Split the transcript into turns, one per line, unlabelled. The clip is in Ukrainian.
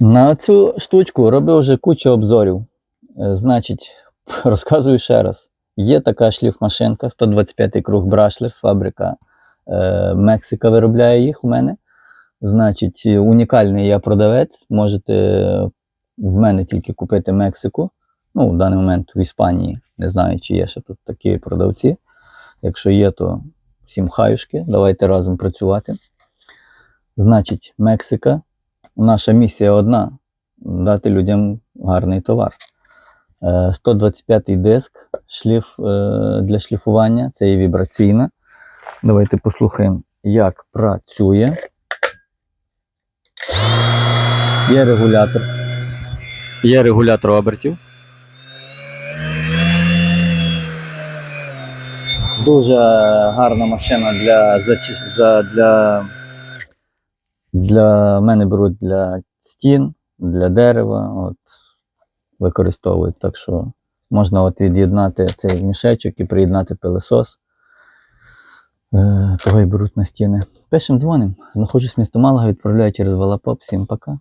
На цю штучку робив вже кучу обзорів. Е, Значить, розказую ще раз. Є така шліфмашинка, 125 круг Brushless, фабрика е, Мексика виробляє їх у мене. Значить, е, унікальний я продавець. Можете в мене тільки купити Мексику. Ну, в даний момент в Іспанії. Не знаю, чи є ще тут такі продавці. Якщо є, то всім хаюшки. Давайте разом працювати. Значить, Мексика. Наша місія одна дати людям гарний товар. Е, 125 диск шліф е, для шліфування, це є вібраційна. Давайте послухаємо, як працює. Є регулятор. Є регулятор обертів. Дуже гарна машина для, для, для мене беруть для стін, для дерева. От, використовують. Так що можна от від'єднати цей мішечок і приєднати пилесос. Е, того і беруть на стіни. Пишемо, дзвонимо. Знаходжусь в місто Малага, відправляю через Валапоп. Всім пока.